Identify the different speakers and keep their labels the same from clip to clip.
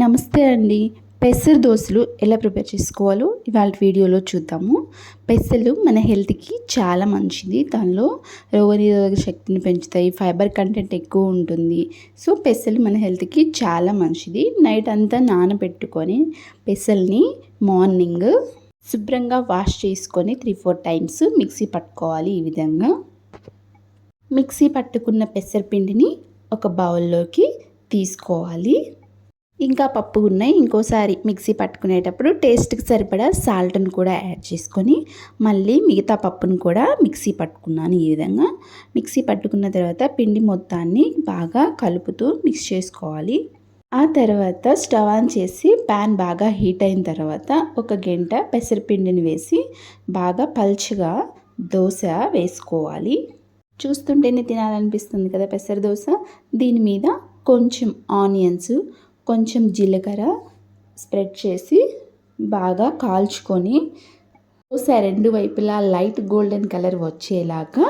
Speaker 1: నమస్తే అండి. పెసర దోశలు ఎలా ప్రిపేర్ చేసుకోవాలో ఇవాళ వీడియోలో చూద్దాము. పెసలు మన హెల్త్కి చాలా మంచిది. దానిలో రోగనిరోధక శక్తిని పెంచుతాయి. ఫైబర్ కంటెంట్ ఎక్కువ ఉంటుంది. సో పెసలు మన హెల్త్కి చాలా మంచిది. నైట్ అంతా నానబెట్టుకొని పెసల్ని మార్నింగ్ శుభ్రంగా వాష్ చేసుకొని త్రీ ఫోర్ టైమ్స్ మిక్సీ పట్టుకోవాలి ఈ విధంగా. మిక్సీ పట్టుకున్న పెసరపిండిని ఒక బౌల్లోకి తీసుకోవాలి. ఇంకా పప్పు ఉన్నాయి. ఇంకోసారి మిక్సీ పట్టుకునేటప్పుడు టేస్ట్కి సరిపడా సాల్ట్ని కూడా యాడ్ చేసుకొని మళ్ళీ మిగతా పప్పును కూడా మిక్సీ పట్టుకున్నాను ఈ విధంగా. మిక్సీ పట్టుకున్న తర్వాత పిండి మొత్తాన్ని బాగా కలుపుతూ మిక్స్ చేసుకోవాలి. ఆ తర్వాత స్టవ్ ఆన్ చేసి ప్యాన్ బాగా హీట్ అయిన తర్వాత ఒక గంట పెసరపిండిని వేసి బాగా పల్చగా దోశ వేసుకోవాలి. చూస్తుంటేనే తినాలనిపిస్తుంది కదా పెసర దోశ. దీని మీద కొంచెం ఆనియన్స్ కొంచెం జీలకర్ర స్ప్రెడ్ చేసి బాగా కాల్చుకొని దోశ రెండు వైపులా లైట్ గోల్డెన్ కలర్ వచ్చేలాగా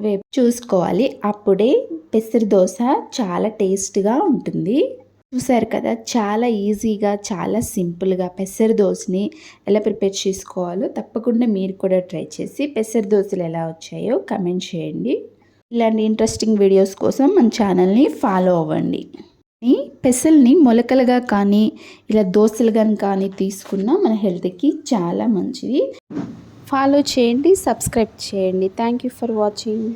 Speaker 1: వేపు చూసుకోవాలి. అప్పుడే పెసర దోశ చాలా టేస్ట్గా ఉంటుంది. చూసారు కదా చాలా ఈజీగా చాలా సింపుల్గా పెసర దోశని ఎలా ప్రిపేర్ చేసుకోవాలో తప్పకుండా మీరు కూడా ట్రై చేసి పెసర దోశలు ఎలా వచ్చాయో కమెంట్ చేయండి. ఇలాంటి ఇంట్రెస్టింగ్ వీడియోస్ కోసం మన ఛానల్ని ఫాలో అవ్వండి. పెసల్ని మొలకలుగా కానీ ఇలా దోశలుగా కానీ తీసుకున్నా మన హెల్త్కి చాలా మంచిది. ఫాలో చేయండి సబ్స్క్రైబ్ చేయండి. Thank you for watching.